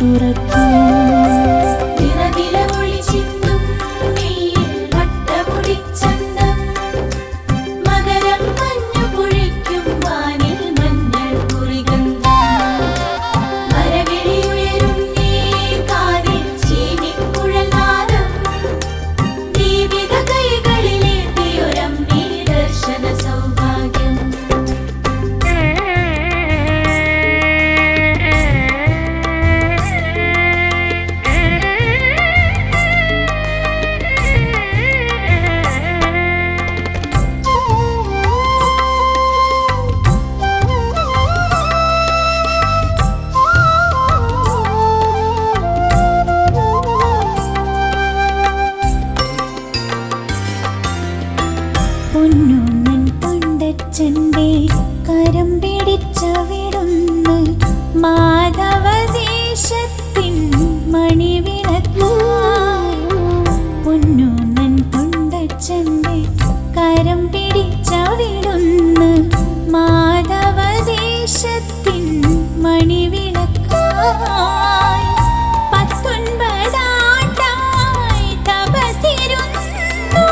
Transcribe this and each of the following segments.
തുറക്കും കൊണ്ടച്ഛന്റെ കരം പിടിച്ചവിടുന്ന് മാധവദേശത്തിൻ മണിവിളക്കായി പത്തൊൻപതാണ്ടായി തപസിരുന്നു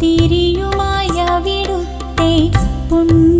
തിരിയുമായ വിടുത്തെ പുണ്യമാം